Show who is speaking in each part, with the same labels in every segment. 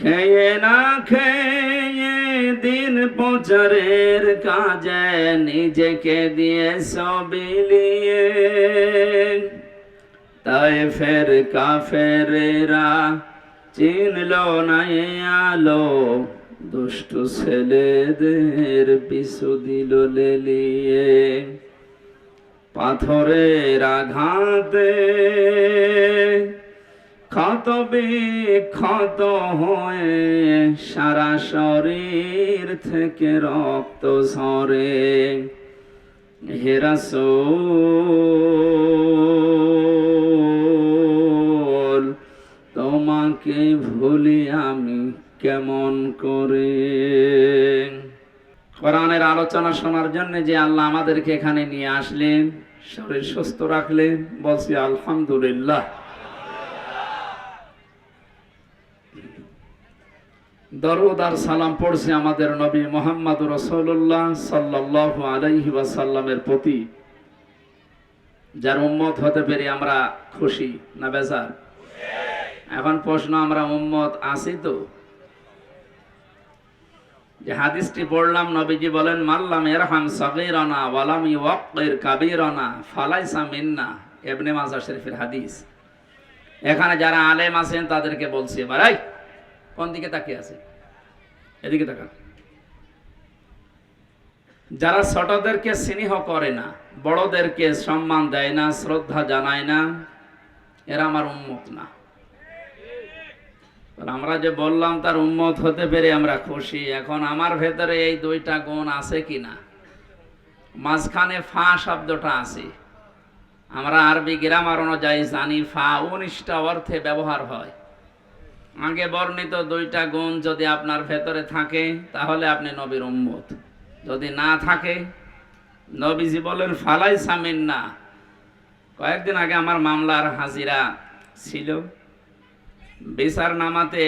Speaker 1: খেয়ে না খেয়ে দিন প্রচারের কাজে নিজেকে দিয়ে সবিলিয়ে তাই ফের কাফেরেরা চিনল না আলো, দুষ্ট ছেলেদের পিছু দিল লেলিয়ে। পাথরের আঘাতে ক্ষত বিক্ষত হয়ে সারা শরীর থেকে রক্ত ঝরে। হেরাসোল তোমাকে ভুলি আমি কেমন করে? কোরআনের আলোচনা শোনার জন্য যে আল্লাহ আমাদেরকে এখানে নিয়ে আসলেন, শরীর সুস্থ রাখলেন, বলছি আলহামদুলিল্লাহ। দরুদ আর সালাম পড়ছে আমাদের নবী মোহাম্মদ রসুল্লাহ সাল্লাহ আলাইহি ওয়াসাল্লামের প্রতি। যার উম্মত হতে পেরে আমরা খুশি, না বেজার? এখন প্রশ্ন, আমরা উম্মত আছি তো? যে হাদিসটি পড়লাম, নবীজি বলেন মাল্লাম এরহাম সগীরানা ওয়ালাম ইওয়াক্কির কাবীরানা ফালাইসা মিন্না। এবনে মাজাহ শরীফের হাদিস। এখানে যারা আলেম আছেন, তাদেরকে বলছি এই কোন দিকে তাকিয়ে আছে? এদিকে তাকান। যারা ছোটদেরকে স্নেহ করে না, বড়দেরকে সম্মান দেয় না, শ্রদ্ধা জানায় না, এরা আমার উন্মত না। আমরা যে বললাম তার উন্মত হতে পেরে আমরা খুশি, এখন আমার ভেতরে এই দুইটা গুণ আছে কি না মাঝখানে ফা শব্দটা আছে। আমরা আরবি গ্রামার অনুযায়ী জানি, ফা উনিশটা অর্থে ব্যবহার হয়। আগে বর্ণিত দুইটা গুণ যদি আপনার ভেতরে থাকে, তাহলে আপনি নবীর উম্মত। যদি না থাকে, নবীজি বলেন ফালাই সামিন না কয়েকদিন আগে আমার মামলার হাজিরা ছিল। বিচার নামাতে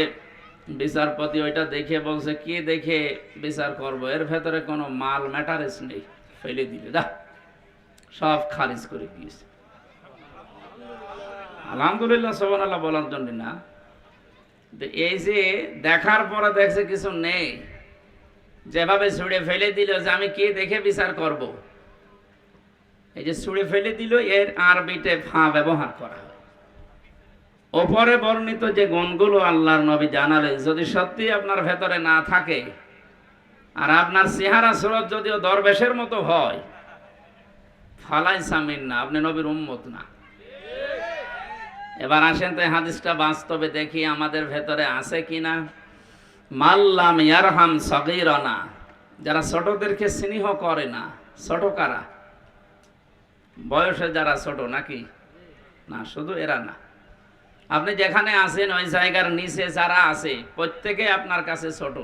Speaker 1: বিচারপতি ওইটা দেখে বলছে, কি দেখে বিচার করব? এর ভেতরে কোনো মাল ম্যাটারেস নেই। ফেলে দিলে। দা সব খারিজ করে দিয়েছে। আলহামদুলিল্লাহ সোবান আল্লাহ বলার জন্য না। এই যে দেখার পরে দেখছে কিছু নেই। যেভাবে ছুঁড়ে ফেলে দিল যে আমি কে দেখে বিচার করব। এই যে ছুঁড়ে ফেলে দিল, এর আরবিতে ফা ব্যবহার করা হয়। ওপরে বর্ণিত যে গুণগুলো আল্লাহর নবী জানালেন যদি সত্যি আপনার ভেতরে না থাকে, আর আপনার চেহারা সুরত যদিও দরবেশের মতো হয় ফালাই সামিন না আপনি নবীর উম্মত না। এবার আসেন তো হাদিসটা বাস্তবে দেখি আমাদের ভেতরে আছে কি না মাল্লাম ইয়ারহাম সগীরনা, যারা ছোটদেরকে স্নেহ করে না, ছোট কারা? বয়সে যারা ছোট নাকি? না, শুধু এরা না। আপনি যেখানে আছেন, ওই জায়গার নিচে যারা আছে, প্রত্যেকে আপনার কাছে ছোট।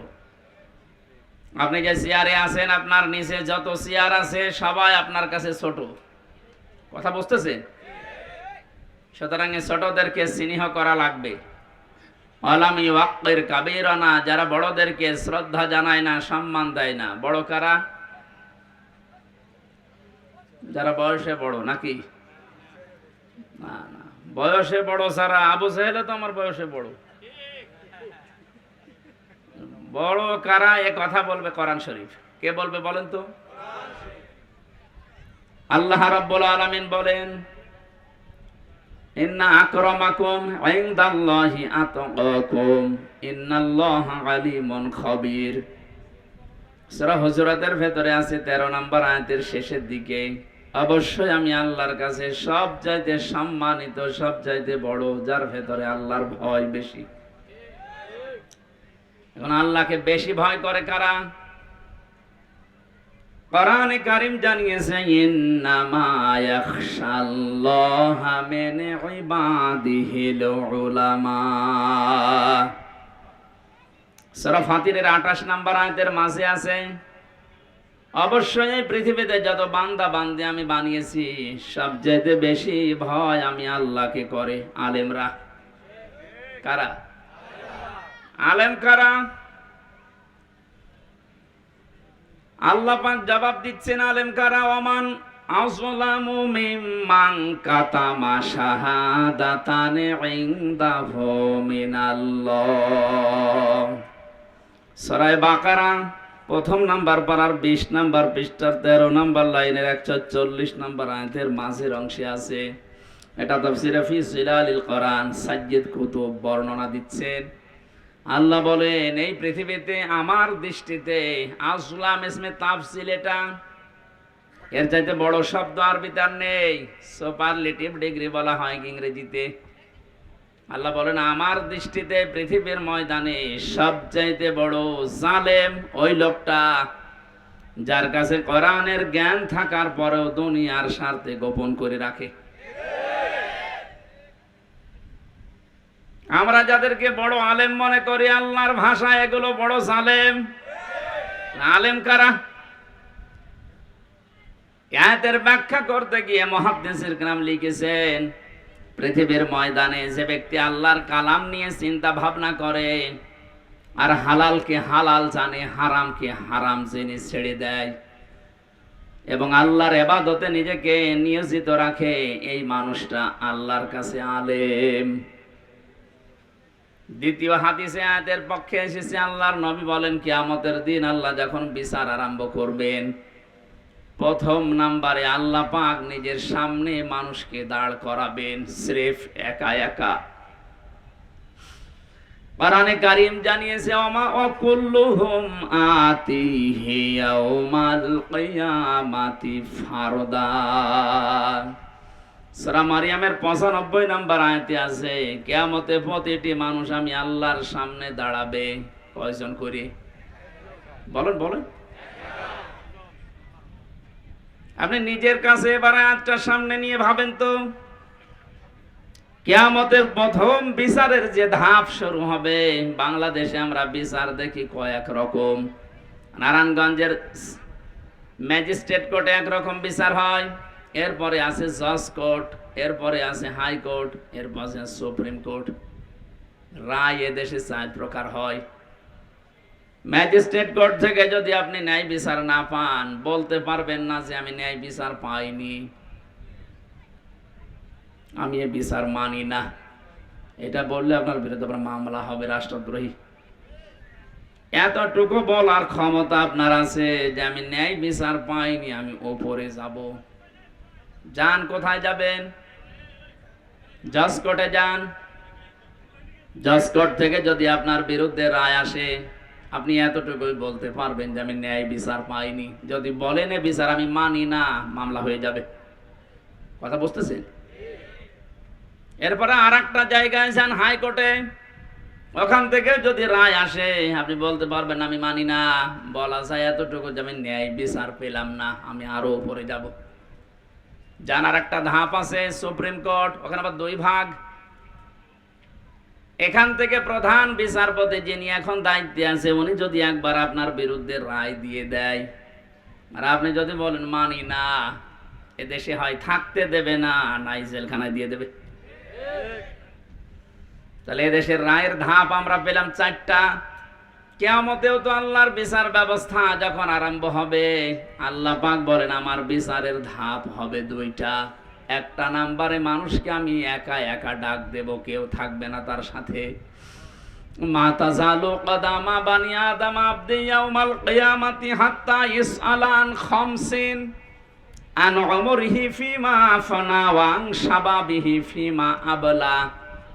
Speaker 1: আপনি যে চেয়ারে আছেন, আপনার নিচে যত চেয়ার আছে, সবাই আপনার কাছে ছোট। কথা বুঝতেছেন? সুতরাং ছোটদেরকে স্নেহ করা লাগবে। অলামি ওয়াক্কের কাবিরানা, যারা বড়দেরকে শ্রদ্ধা জানায় না, সম্মান দেয় না। বড় কারা? যারা বয়সে বড় নাকি? না না। বয়সে বড় সারা, আবু সাহেলে তো আমার বয়সে বড়। বড় কারা, এ কথা বলবে কোরআন শরীফ। কে বলবে বলেন তো? আল্লাহ রাব্বুল আলামিন বলেন ইন্না আকরামাকুম ইনদাল্লাহি আতকাকুম ইন্নাল্লাহা আলিমুন খবীর সূরা হুজুরাতের ভেতরে আছে 13 নম্বর আয়াতের শেষের দিকে, অবশ্যই আমি আল্লাহর কাছে সব চাইতে সম্মানিত, সব চাইতে বড়, যার ভেতরে আল্লাহর ভয় বেশি। এখন আল্লাহকে বেশি ভয় করে কারা? কোরআনে কারিম জানিয়েছে, ইন্নামা ইয়াখশাল্লাহা ইবাদিহিল উলামা। সূরা ফাতিরের 28 নম্বর আয়াতের মাঝে আছে, অবশ্যই পৃথিবীতে যত বান্দা বান্দি আমি বানিয়েছি সবচেয়ে বেশি ভয় আমি আল্লাহকে করে। আলেমরা, কারা? আলেম কারা? আল্লাহ পাক জবাব দিচ্ছেন আলেম কারা ওমান আযলামু মিম্মান কাতামা শাহাদাতান ইনদাহু মিনাল্লাহ। সরাই বাকারা, প্রথম নাম্বার পাড়ার বিশ নাম্বার পৃষ্ঠার তেরো নাম্বার লাইনের একশো চল্লিশ নাম্বার আয়াতের মাঝের অংশে আছে। এটা তফসিরে ফি সিলালিল কোরআন সাজ্জিদ কুতুব বর্ণনা দিচ্ছেন। আল্লাহ বলেন, এই পৃথিবীতে আমার দৃষ্টিতে আসলাম ইসমে তাফসিল এটা। এর চাইতে বড় শব্দ আর নেই। সুপারলেটিভ ডিগ্রি বলা হয় ইংরেজিতে? আল্লাহ বলেন, আমার দৃষ্টিতে পৃথিবীর ময়দানে সবচাইতে বড় জালেম ওই লোকটা, যার কাছে কোরআনের জ্ঞান থাকার পরেও দুনিয়ার স্বার্থে গোপন করে রাখে। আমরা যাদেরকে বড় আলেম মনে করি, আল্লাহর ভাষা এগুলো বড় জালেম আলেম কারা? আয়াতের ব্যাখ্যা করতে গিয়ে মহাদ্দেশের গ্রাম লিখেছেন, পৃথিবীর ময়দানে যে ব্যক্তি আল্লাহর কালাম নিয়ে চিন্তা ভাবনা করে, আর হালালকে হালাল জানে, হারামকে হারাম জেনে ছেড়ে দেয়, এবং আল্লাহর এবাদতে নিজেকে নিয়োজিত রাখে, এই মানুষটা আল্লাহর কাছে আলেম। দ্বিতীয় হাদিসে, আয়াতের পক্ষে এসেছে আল্লাহর নবী বলেন, কিয়ামতের দিন আল্লাহ যখন বিচার আরম্ভ করবেন, প্রথম নাম্বারে আল্লাহ পাক নিজের সামনে মানুষকে দাঁড় করাবেন, স্রেফ একা একা। কোরআনে কারিম জানিয়েছে, ওমা অকুল্লুহুম আতিহি ইয়াউমাল কিয়ামাতি ফারদা সূরা মারিয়ামের 95 নাম্বার আয়াতে আছে, কিয়ামতে প্রতিটি মানুষ আমি আল্লাহর সামনে দাঁড়াবে। কয়জন করে? বলেন বলেন। আপনি নিজের কাছে এবার আয়াতটা সামনে নিয়ে ভাবেন তো, কেয়ামতের প্রথম বিচারের যে ধাপ শুরু হবে, বাংলাদেশে আমরা বিচার দেখি কয়েক রকম। নারায়ণগঞ্জের ম্যাজিস্ট্রেট কোর্টে একরকম বিচার হয়। এরপরে আছে জজ কোর্ট, এরপরে আছে হাইকোর্ট এরপর আছে সুপ্রিম কোর্ট। রায় এদেশে চার প্রকার হয়। ম্যাজিস্ট্রেট কোর্ট থেকে যদি আপনি ন্যায় বিচার না পান, বলতে পারবেন না যে আমি ন্যায় বিচার পাইনি। আমি এ বিচার মানি না। এটা বললে আপনার বিরুদ্ধে আবার মামলা হবে রাষ্ট্রদ্রোহী। এতটুকু বলার ক্ষমতা আপনার আছে যে আমি ন্যায় বিচার পাইনি, আমি ওপরে যাব। যান কোথায় যাবেন? জাজ কোর্টে যান। জাজ কোর্ট থেকে যদি আপনার বিরুদ্ধে রায় আসে, আপনি এতটুকুই বলতে পারবেন যে আমি ন্যায় বিচার পাইনি। যদি বলেন বিচার, আমি মানি না, মামলা হয়ে যাবে। কথা বুঝতেছেন? এরপরে আর একটা জায়গায় যান হাইকোর্টে। ওখান থেকে যদি রায় আসে, আপনি বলতে পারবেন, আমি মানি না। বলা যায় এতটুকু যে আমি ন্যায় বিচার পেলাম না, আমি আরও উপরে যাব। জানার একটা ধাপ আছে সুপ্রিম কোর্ট, ওখানে আবার দুই ভাগ। এখান থেকে প্রধান বিচারপতি যিনি এখন দায়িত্বে আছে, উনি যদি একবার আপনার বিরুদ্ধে রায় দিয়ে দেয়, আর আপনি যদি বলেন, মানি না, এদেশে হয় থাকতে দেবে না, নাই জেলখানায় দিয়ে দেবে। তাহলে এদেশের রায়ের ধাপ আমরা পেলাম চারটা। কেয়ামতেও তো আল্লাহর বিচার ব্যবস্থা যখন আরম্ভ হবে, আল্লাহ পাক বলেন, আমার বিচারের ধাপ হবে দুইটা। একটা নাম্বারে মানুষকে আমি একা একা ডাক দেব, কেউ থাকবে না তার সাথে। মাতা হাত্তা ফিমা ফিমা আবলা।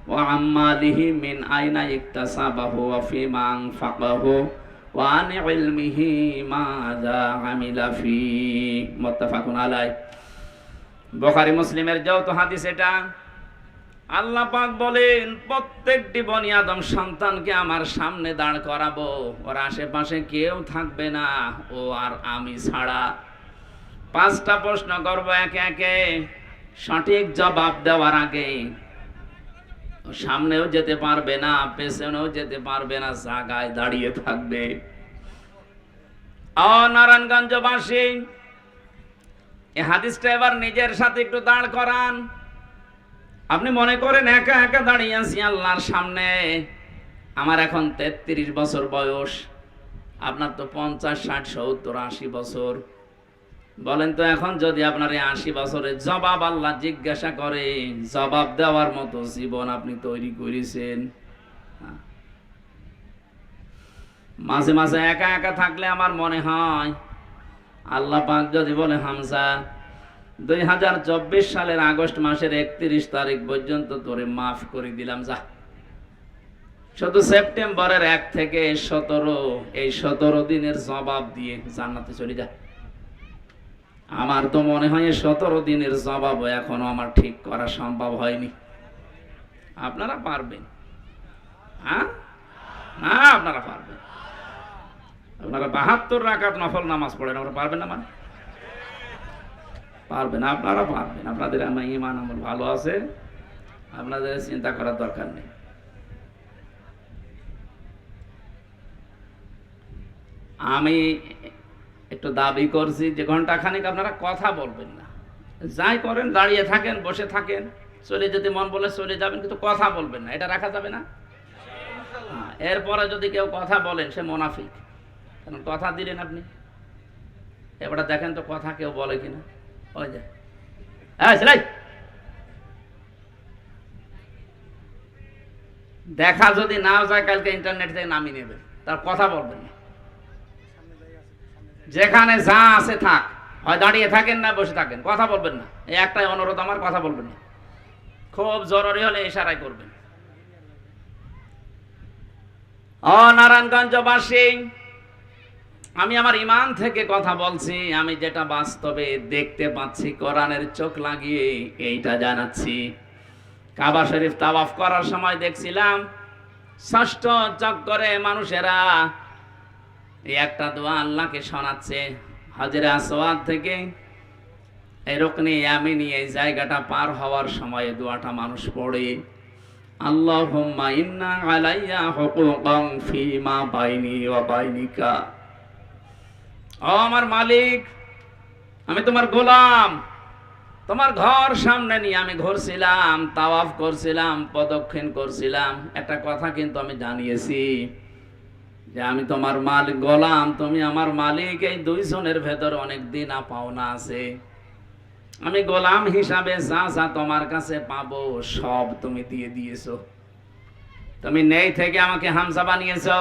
Speaker 1: আইনা ইকতাসাবাহু ওয়া ফিমা আনফাকাহু ওয়া আন ইলমিহি মাযা আমিলা ফি। মুত্তাফাকুন আলাইহি। বখারি, মুসলিমের যৌথ হাদিস এটা। আল্লাহ পাক বলেন, প্রত্যেকটি বনি আদম সন্তানকে আমার সামনে দাঁড় করাবো। ওর আশেপাশে কেউ থাকবে না, ও আর আমি ছাড়া। পাঁচটা প্রশ্ন করব একে একে। সঠিক জবাব দেওয়ার আগে সামনেও যেতে পারবে না, পেছনেও যেতে পারবে না, জায়গায় দাঁড়িয়ে থাকবে। অ নারায়ণগঞ্জবাসী এই হাদিসটা এবার নিজের সাথে একটু দাঁড় করান। আপনি মনে করেন একা একা দাঁড়িয়ে আছি আল্লাহর সামনে? আমার এখন তেত্রিশ বছর বয়স, আপনার তো পঞ্চাশ, ষাট, সত্তর, আশি বছর। বলেন তো এখন যদি আপনার এই আশি বছরের জবাব আল্লাহ জিজ্ঞাসা করে, জবাব দেওয়ার মতো জীবন আপনি তৈরি করেছেন। মাঝে মাঝে একা একা থাকলে আমার মনে হয়, আল্লাহ পাক যদি বলে, হামজা, দুই হাজার চব্বিশ সালের আগস্ট মাসের একত্রিশ তারিখ পর্যন্ত তোরে মাফ করে দিলাম, যা। শুধু সেপ্টেম্বরের এক থেকে সতেরো, এই সতেরো দিনের জবাব দিয়ে জান্নাতে চলে যা। আমার তো মনে হয় সতেরো দিনের জবাব এখনও আমার ঠিক করা সম্ভব হয়নি। আপনারা পারবেন। হ্যাঁ? না, আপনারা পারবেন। আপনারা বাহাত্তর রাকাত নফল নামাজ পড়েন, আপনারা পারবেন না মানে? পারবেন, আপনারা পারবেন। আপনাদের আমার ইমান আমল ভালো আছে, আপনাদের চিন্তা করার দরকার নেই। আমি একটু দাবি করছি যে ঘণ্টা খানিক আপনারা কথা বলবেন না। যাই করেন দাঁড়িয়ে থাকেন বসে থাকেন। চলে যদি মন বলে চলে যাবেন কিন্তু কথা বলবেন না। এটা রাখা যাবে না? হ্যাঁ, এরপরে যদি কেউ কথা বলেন সে মোনাফিক। কারণ কথা দিলেন আপনি? এবারে দেখেন তো কথা কেউ বলে কিনা। ওই যায় হ্যাঁ সেলাই! দেখা যদি নাও যায় কালকে ইন্টারনেট থেকে নামিয়ে নেবে তার কথা বলবেন না। যেখানে যা আছে থাক। হয় দাঁড়িয়ে থাকেন না, বসে থাকেন। কথা বলবেন না। একটাই অনুরোধ আমার, কথা বলবেন না। খুব জরুরি হলে ইশারাই করবেন। ও নারায়ণগঞ্জবাসী, আমি আমার ইমান থেকে কথা বলছি। আমি যেটা বাস্তবে দেখতে পাচ্ছি, কোরআনের চোখ লাগিয়ে এইটা জানাচ্ছি। কাবা শরীফ তাওয়াফ করার সময় দেখছিলাম, ষষ্ঠ চক্করে মানুষেরা এই একটা দোয়া আল্লাহকে শোনাচ্ছে। হাজিরা আসওয়াদ থেকে এই রকনি আমিনি এই জায়গাটা পার হওয়ার সময় দোয়াটা মানুষ পড়ে। আল্লাহুম্মা ইন্না আলাইয়া হুকুকান ফিমা বাইনি ওয়া বাইনিকা। ও আমার মালিক, আমি তোমার গোলাম। তোমার ঘর সামনে নিয়ে আমি ঘুরছিলাম, তাওয়াফ করছিলাম, প্রদক্ষিণ করছিলাম। একটা কথা কিন্তু আমি জানিয়েছি। যে আমি তোমার মালিক গোলাম, তুমি আমার মালিক, এই দুইজনের ভেতর অনেক দিন পাওনা আছে। আমি গোলাম হিসাবে যা যা তোমার কাছে পাবো, সব তুমি দিয়ে দিয়েছ। তুমি নেই থেকে আমাকে হামসা বানিয়েছো।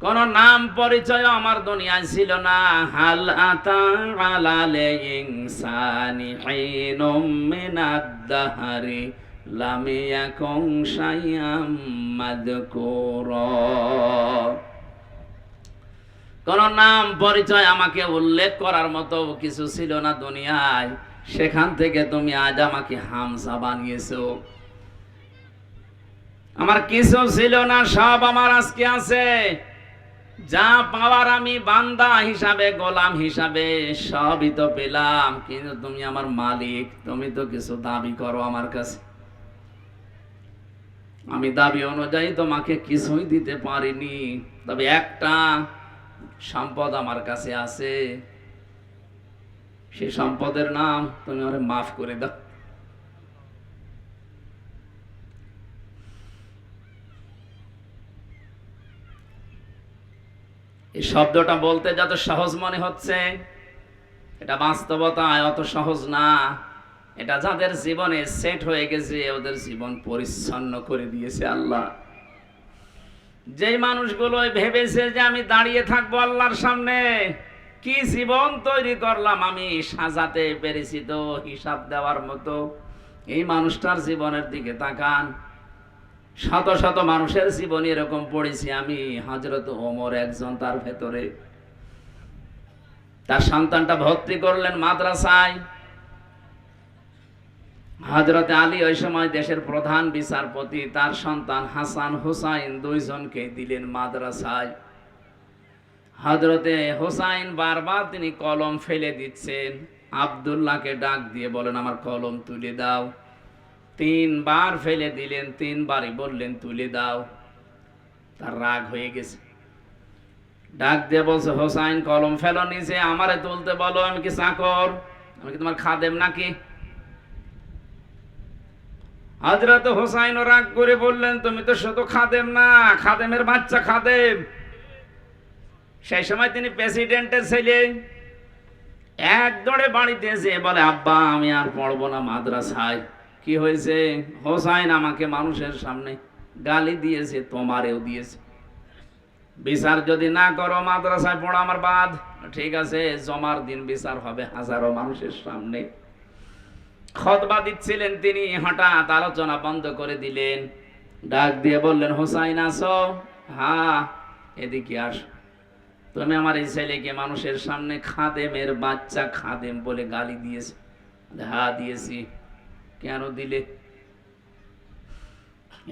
Speaker 1: কোন নাম পরিচয় আমার দুনিয়ায় ছিল না। হাল আতা আলালে ইনসানি হিনুম মিনাদ দাহারি। লাম ইয়াকুন শাইয়াম মাযকুরা কোন নাম, পরিচয় আমাকে উল্লেখ করার মতো কিছু ছিল না দুনিয়ায়। সেখান থেকে তুমি আজ আমাকে হামসা বানিয়েছো। আমার কিছু ছিল না, সব আমার আজকে আছে। যা পাওয়ার আমি বান্দা হিসাবে, গোলাম হিসাবে, সবই তো পেলাম। কিন্তু তুমি আমার মালিক, তুমি তো কিছু দাবি করো আমার কাছে। আমি দাবি অনুযায়ী তোমাকে কিছুই দিতে পারিনি। তবে একটা সম্পদ আমার কাছে আছে। সেই সম্পদের নাম তুমি আমার মাফ করে দাও। এই শব্দটা বলতে যত সহজ মনে হচ্ছে, এটা বাস্তবতায় অত সহজ না। এটা যাদের জীবনে সেট হয়ে গেছে, ওদের জীবন পরিচ্ছন্ন করে দিয়েছে আল্লাহ। যেই মানুষগুলো ভেবেছে যে আমি দাঁড়িয়ে থাকব আল্লাহর সামনে, কি জীবন তৈরি করলাম আমি সাজাতে পেরেছি তো হিসাব দেওয়ার মতো। এই মানুষটার জীবনের দিকে তাকান। শত শত মানুষের জীবন এরকম পড়েছি আমি হজরত ওমর একজন তার ভেতরে। তার সন্তানটা ভর্তি করলেন মাদ্রাসায়। হজরত আলী ওই সময় দেশের প্রধান বিচারপতি, তার সন্তান হাসান হুসাইন দুইজনকে দিলেন মাদ্রাসায়। হজরতে হুসাইন বারবার তিনি কলম ফেলে দিচ্ছেন। আবদুল্লাহকে ডাক দিয়ে বলেন, আমার কলম তুলে দাও। তিনবার ফেলে দিলেন, তিনবারই বললেন, তুলে দাও। তার রাগ হয়ে গেছে। ডাক দিয়ে বলছে, হোসাইন, কলম ফেলো নিচে আমারে তুলতে বলো, আমি কি চাকর? আমি কি তোমার খাদেম নাকি? হজরত হোসাইন রাগ করে বললেন, তুমি তো শুধু খাদেম না, খাদেমের বাচ্চা খাদেম। সেই সময় তিনি প্রেসিডেন্টের ছেলে এক দৌড়ে বাড়িতে এসে বলে, আব্বা, আমি আর পড়ব না মাদ্রাসায়। কি হয়েছে? হোসাইন আমাকে মানুষের সামনে গালি দিয়েছে, তোমারেও দিয়েছে। বিচার যদি না করো, মাদ্রাসায় পড়ো আমার বাদ। ঠিক আছে, জমার দিন বিচার হবে হাজারো মানুষের সামনে। খতবা দিচ্ছিলেন তিনি, হঠাৎ আলোচনা বন্ধ করে দিলেন। ডাক দিয়ে বললেন, হোসাইন আসো হ্যাঁ এদিকে আস। তুমি আমার এই ছেলেকে মানুষের সামনে খাদেমের বাচ্চা খাদেম বলে গালি দিয়েছে হ্যাঁ দিয়েছি। কেন দিলে?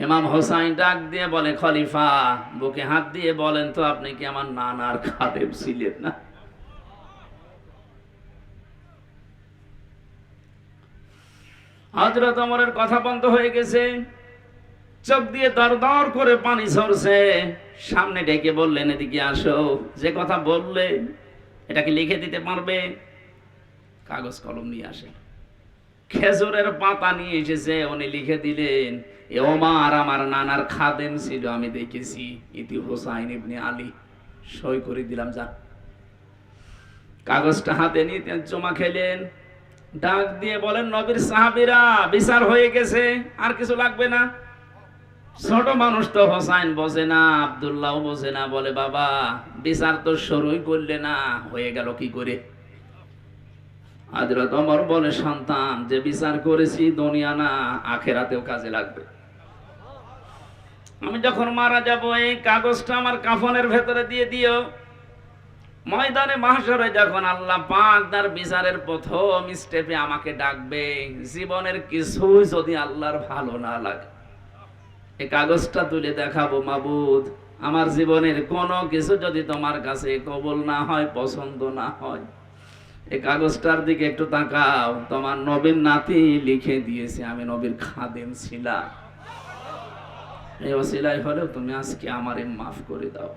Speaker 1: ইমাম হোসাইন ডাক দিয়ে বলে, খলিফা, বুকে হাত দিয়ে বলেন তো আপনি কি আমার নানার খাদেম ছিলেন না? হজরত অমরের কথা বন্ধ হয়ে গেছে। চোখ দিয়ে দর দর করে পানি ঝরছে। সামনে ডেকে বললেন, এদিকে আসো। যে কথা বললে এটাকে লিখে দিতে পারবে? কাগজ কলম নিয়ে আসে। খেজুরের পাতা নিয়ে এসেছে, উনি লিখে দিলেন, এ ওমার, আমার নানার খাদেম ছিল, আমি দেখেছি, ইতি হোসাইন ইবনে আলী। সই করে দিলাম, যা। কাগজটা হাতে নিয়ে জমা খেলেন। ডাক দিয়ে বলেন, নবীর সাহাবীরা, বিচার হয়ে গেছে, আর কিছু লাগবে না? ছোট মানুষ তো হোসাইন বোঝে না আব্দুল্লাহ বোঝে না, বলে, বাবা, বিচার তো শুরুই করলে না, হয়ে গেল কি করে? হযরত ওমর বলে, সন্তান, যে বিচার করেছি দুনিয়া না, আখেরাতেও কাজে লাগবে। আমি যখন মারা যাব, এই কাগজটা আমার কাফনের ভেতরে দিয়ে দিও। ময়দানে মাহশরে যখন আল্লাহ পাক তার বিচারের প্রথম স্টেপে আমাকে ডাকবে, জীবনের কিছুই যদি আল্লাহর ভালো না লাগে। এই কাগজটা তুলে দেখাবো মাবুদ, আমার জীবনের কোনো কিছু যদি তোমার কাছে কবল না হয়, পছন্দ না হয় এই কাগজটার দিকে একটু তাকাও। তোমার নবীর নাতি লিখে দিয়েছে, আমি নবীর খাদেম ছিলাম এই অসিলাই হলেও তুমি আজকে আমারে মাফ করে দাও।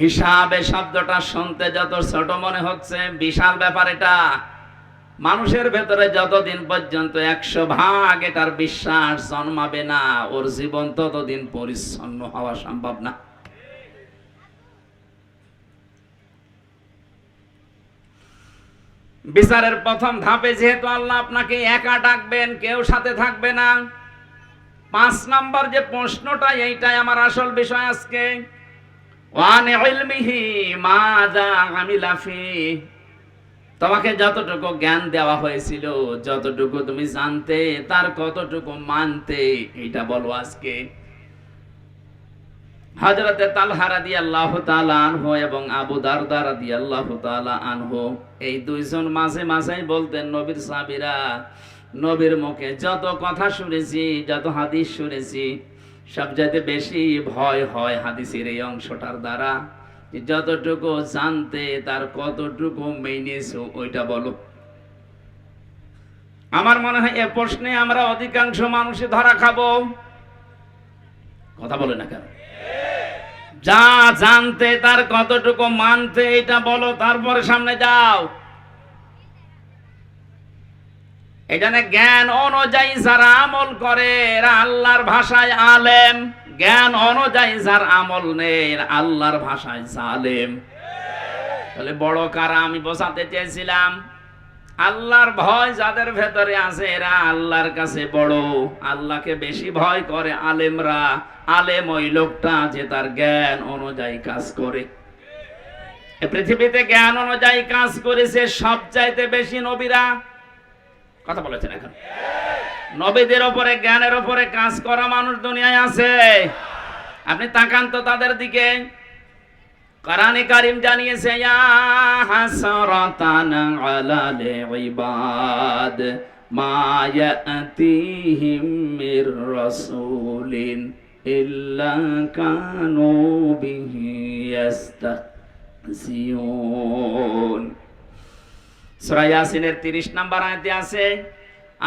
Speaker 1: হিসাবে শব্দটা শুনতে যত ছোট মনে হচ্ছে, বিশাল ব্যাপার এটা। মানুষের ভেতরে যতদিন পর্যন্ত একশো ভাগ এটার বিশ্বাস জন্মাবে না, ওর জীবন ততদিন পরিচ্ছন্ন হওয়া সম্ভব না। বিচারের প্রথম ধাপে যেহেতু আল্লাহ আপনাকে একা ডাকবেন, কেউ সাথে থাকবে না, পাঁচ নাম্বার যে প্রশ্নটা, এইটাই আমার আসল বিষয় আজকে। ওয়ান ইলমিহি মাযা আমিলা ফি। তোমাকে যতটুকু জ্ঞান দেওয়া হয়েছিল, যতটুকু তুমি জানতে, তার কতটুকু মানতে, এটা বলো আজকে। তালহা এবং আবু দারদা এই দুইজন মাঝে মাঝেই বলতেন, নবীর নবীর মুখে যত কথা শুনেছি, যত হাদিস শুনেছি সবচাইতে বেশি ভয় হয় হাদিসের এই অংশটার দ্বারা যতটুকু জানতে তার কতটুকু মেনেছো ওইটা বলো। আমার মনে হয় এ প্রশ্নে আমরা অধিকাংশ মানুষে ধরা খাব। কথা বলে না কেন? যা জানতে তার কতটুকু মানতে এটা বলো, তারপরে সামনে যাও। এখানে জ্ঞান অনুযায়ী যারা আমল করে, এরা আল্লাহর ভাষায় আলেম। জ্ঞান অনুযায়ী যার আমল নেই আল্লাহর ভাষায় জালেম। তাহলে বড় কারা আমি বোঝাতে চেয়েছিলাম, আল্লাহর ভয় যাদের ভেতরে আছে, এরা আল্লাহর কাছে বড়। আল্লাহকে বেশি ভয় করে আলেমরা। আলেম ওই লোকটা যে তার জ্ঞান অনুযায়ী কাজ করে। পৃথিবীতে জ্ঞান অনুযায়ী কাজ করেছে সবচাইতে বেশি নবীরা। কথা বলেছেন এখন। নবীদের ওপরে, জ্ঞানের ওপরে কাজ করা মানুষ দুনিয়ায় আছে। আপনি তাকান তো তাদের দিকে। কোরআনে কারিম জানিয়েছে, ইয়া হাসরাতান আলাল ইবাদ মা ইয়াতিহিম মির রাসূলিন ইল্লা কানু বিহি ইয়াস্তাহজিউন সূরা ইয়াসিনের 30 নাম্বার আয়াতে আছে,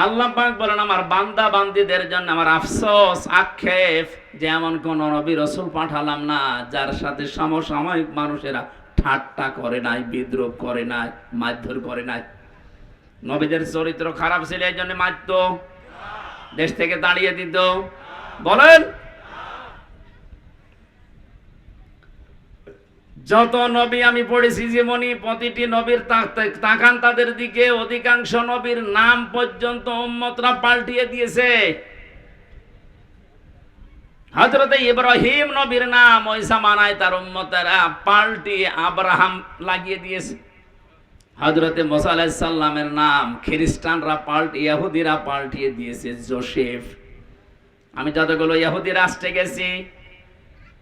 Speaker 1: আল্লাহ পাক বলেন, আমার বান্দা বান্দীদের জন্য আমার আফসোস, আক্ষেপ যে এমন কোন নবী রসুল পাঠালাম না, যার সাথে সমসাময়িক মানুষেরা ঠাট্টা করে নাই, বিদ্রোহ করে নাই, মারধর করে নাই। নবীদের চরিত্র খারাপ ছিল এই জন্য মারত, দেশ থেকে দাঁড়িয়ে দিত। বলেন যত নবী আমি পড়েছি যেমনি প্রতিটি নবীর তাকান তাদের দিকে, অধিকাংশ নবীর নাম পর্যন্ত উম্মতরা পাল্টিয়ে দিয়েছে। হজরতে ইব্রাহিম নবীর নাম ওই জামানায় তার উম্মতেরা পাল্টি আব্রাহাম লাগিয়ে দিয়েছে। হজরতে মোসা আলাইসাল্লামের নাম খ্রিস্টানরা পাল্টি ইহুদিরা পাল্টিয়ে দিয়েছে, জোসেফ। আমি যতগুলো ইহুদি রাষ্ট্রে গেছি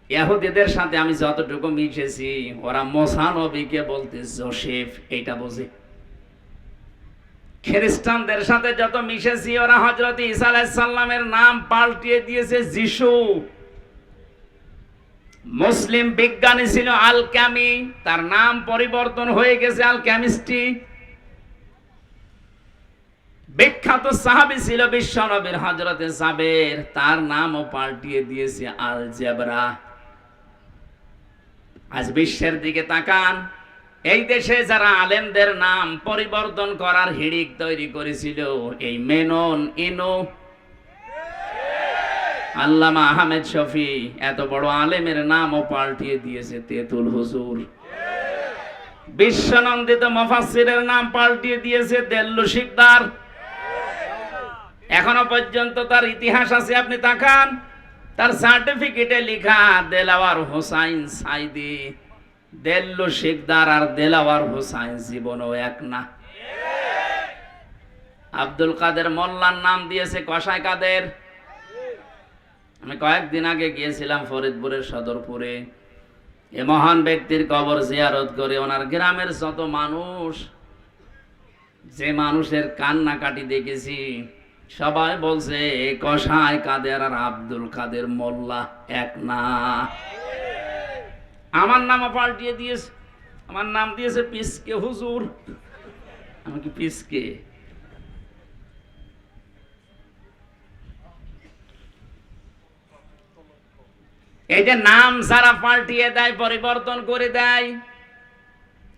Speaker 1: ইহুদিদের সাথে আমি যতটুকু মিশেছি, ওরা মোসা নবীকে বলতে জোসেফ এইটা বোঝে। খ্রিস্টানদের সাথে যত মিশেছি, ওরা হজরত ইসা আলাইসাল্লামের নাম পাল্টিয়ে দিয়েছে যিশু। মুসলিম বিজ্ঞানী ছিল আল ক্যামি তার নাম পরিবর্তন হয়ে গেছে আল ক্যামিস্ট্রি বিখ্যাত সাহাবী ছিল বিশ্বনবীর হজরতে সাবের তার নামও পাল্টিয়ে দিয়েছে আল জেবরা আজ বিশ্বের দিকে তাকান। এই দেশে যারা আলেমদের নাম পরিবর্তন করার হিড়িক তৈরি করেছিল, এই মেনন, ইনো। আল্লামা আহমেদ শফি এত বড় আলেমের নামও পাল্টিয়ে দিয়েছে তেতুল হুজুর। বিশ্বনন্দিত মফাসিরের নাম পাল্টিয়ে দিয়েছে দেল্লু শিকদার। এখনও পর্যন্ত তার ইতিহাস আছে, আপনি তাকান। তার সার্টিফিকেটে লেখা, দেলাওয়ার হোসাইন সাইদি। দেল্লু শিকদার আর দেলাওয়ার হোসাইন জীবনও এক না। আব্দুল কাদের মোল্লার নাম দিয়েছে কসাই কাদের। আমি কয়েকদিন আগে গিয়েছিলাম ফরিদপুরের সদরপুরে। এ মহান ব্যক্তির কবর জিয়ারত করে ওনার গ্রামের যত মানুষ, যে মানুষের কান্নাকাটি দেখেছি সবাই বলছে কসাই কাদের আর আব্দুল কাদের মোল্লা এক না? আমার নামও পাল্টিয়ে দিয়েছে। আমার নাম দিয়েছে পিসকে হুজুর। আমি কি পিসকে? এই যে নাম যারা পাল্টিয়ে দেয়, পরিবর্তন করে দেয়,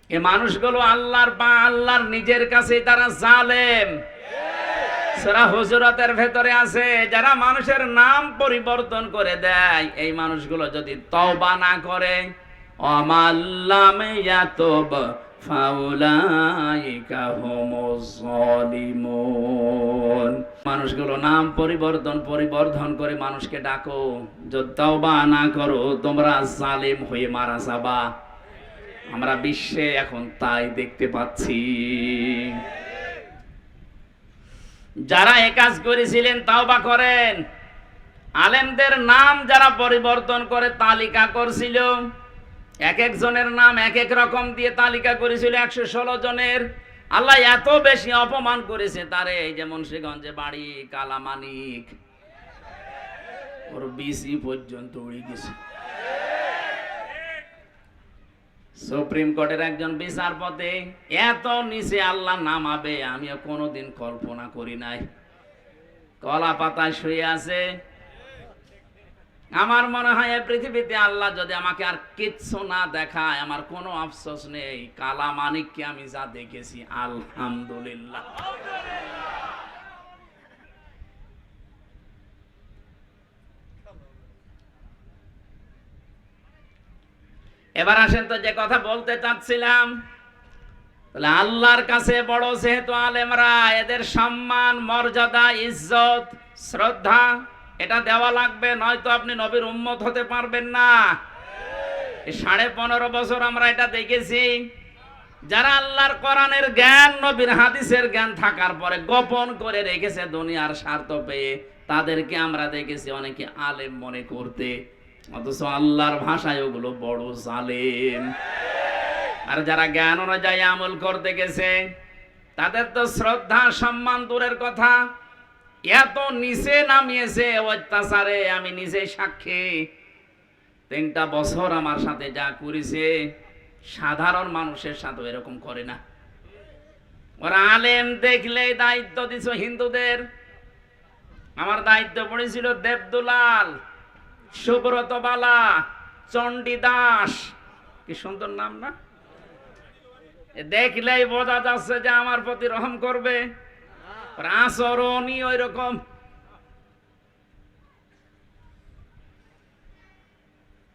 Speaker 1: এ মানুষগুলো আল্লাহর বা আল্লাহর নিজের কাছে তারা জালেম। সেরা হুজুরতের ভেতরে আছে, যারা মানুষের নাম পরিবর্তন করে দেয়, এই মানুষগুলো যদি তওবা না করে অমাল্লাম ইয়াতব ফাউলাইকা মানুষগুলো নাম পরিবর্তন পরিবর্তন করে মানুষকে ডাকো, যদি তওবা না করো, তোমরা জালিম হয়ে মারা যাবা। আমরা বিশ্বে এখন তাই দেখতে পাচ্ছি। যারা এ কাজ করেছিলেন, তাওবা করেন। আলেমদের নাম যারা পরিবর্তন করে তালিকা করছিল, এক একজনের নাম এক এক রকম দিয়ে তালিকা করেছিল একশো ষোলো জনের। আল্লাহ এত বেশি অপমান করেছে তারে, এই যে মুন্সিগঞ্জে বাড়ি, কালামানিক। ওর বিসি পর্যন্ত উড়ে গেছে। সুপ্রিম কোর্টের একজন বিচারপতি, এত নিচে আল্লাহ নামাবে, আমিও কোনোদিন কল্পনা করি নাই। কলা পাতায় শুয়ে আছে। আমার মনে হয় এই পৃথিবীতে আল্লাহ যদি আমাকে আর কিচ্ছু না দেখায়, আমার কোনো আফসোস নেই। কালা মানিককে আমি যা দেখেছি, আলহামদুলিল্লাহ। এবার আসেন তো যে কথা বলতে চাচ্ছিলাম। তাহলে আল্লাহর কাছে বড় যেহেতু আলেমরা, এদের সম্মান, মর্যাদা, ইজ্জত, শ্রদ্ধা, এটা দেওয়া লাগবে, নয়তো আপনি নবীর উম্মত হতে পারবেন না। সাড়ে পনেরো বছর আমরা এটা দেখেছি। যারা আল্লাহর কোরআনের জ্ঞান, নবীর হাদিসের জ্ঞান থাকার পরে গোপন করে রেখেছে দুনিয়ার স্বার্থ পেয়ে, তাদেরকে আমরা দেখেছি অনেকে আলেম মনে করতে অথচ আল্লাহর ভাষায় ওগুলো বড় জালেম। আর যারা জ্ঞান অনুযায়ী আমল করতে গেছে, তাদের তো শ্রদ্ধা, সম্মান দূরের কথা। এত নিচে নামিয়েছে অত্যাচারে, আমি নিজে সাক্ষী। তিনটা বছর আমার সাথে যা করেছে, সাধারণ মানুষের সাথে এরকম করে না। ওরা আলেম দেখলে দায়িত্ব দিছ হিন্দুদের। আমার দায়িত্ব পড়েছিল দেবদুলাল। সুব্রত বালা, চণ্ডী দাস। কি সুন্দর নাম না? দেখলেই বোঝা যাচ্ছে যে আমার প্রতি রহম করবে। আচরণই ওই রকম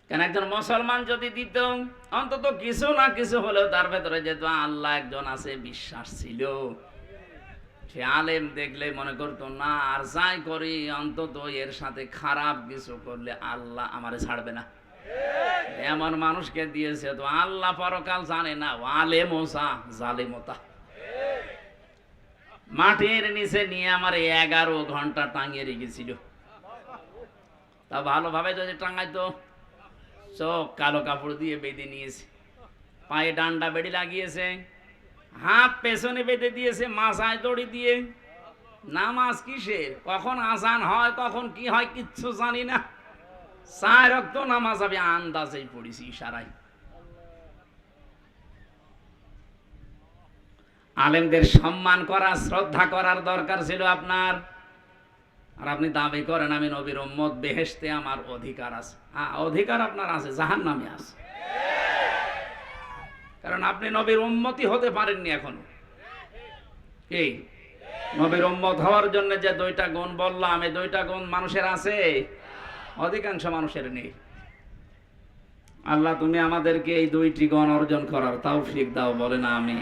Speaker 1: কেন একজন মুসলমান যদি দিত, অন্তত কিছু না কিছু হলেও তার ভেতরে যেহেতু আল্লাহ একজন আছে, বিশ্বাস ছিল। সে আলেম দেখলে মনে করতো, না, আর যাই করি, অন্তত এর সাথে খারাপ কিছু করলে আল্লাহ আমারে ছাড়বে না। এমন মানুষকে দিয়েছে, তো আল্লাহ পরকাল জানে না ও আলেম ওসা জালেমতা। মাটির নিচে নিয়ে আমার এগারো ঘণ্টা টাঙিয়ে রেখেছিল। তা ভালোভাবে যদি টাঙাইতো, চোখ কালো কাপড় দিয়ে বেঁধে নিয়েছে। পায়ে ডান্ডা বেড়ি লাগিয়েছে। হাত পেছনে বেঁধে দিয়েছে, মাথায় দড়ি দিয়ে। নামাজ কিসের? কখন আজান হয়, কখন কি হয়, কিচ্ছু জানি না। চার রক্ত নামাজ আমি আন্দাজেই পড়েছি ইশারায়। আলেমদের সম্মান করা, শ্রদ্ধা করার দরকার ছিল আপনার। আর আপনি দাবি করেন, আমি নবীর উম্মত, বেহেশতে আমার অধিকার আছে। হ্যাঁ অধিকার আপনার আছে জাহান নামে আছে। কারণ আপনি নবীর উন্মতি হতে পারেননি এখন। এই, নবীর উন্মত হওয়ার জন্য যে দুইটা গুণ বললাম, এই দুইটা গুণ মানুষের আছে? অধিকাংশ মানুষের নেই। আল্লাহ, তুমি আমাদেরকে এই দুইটি গণ অর্জন করার তাও দাও বলে না আমি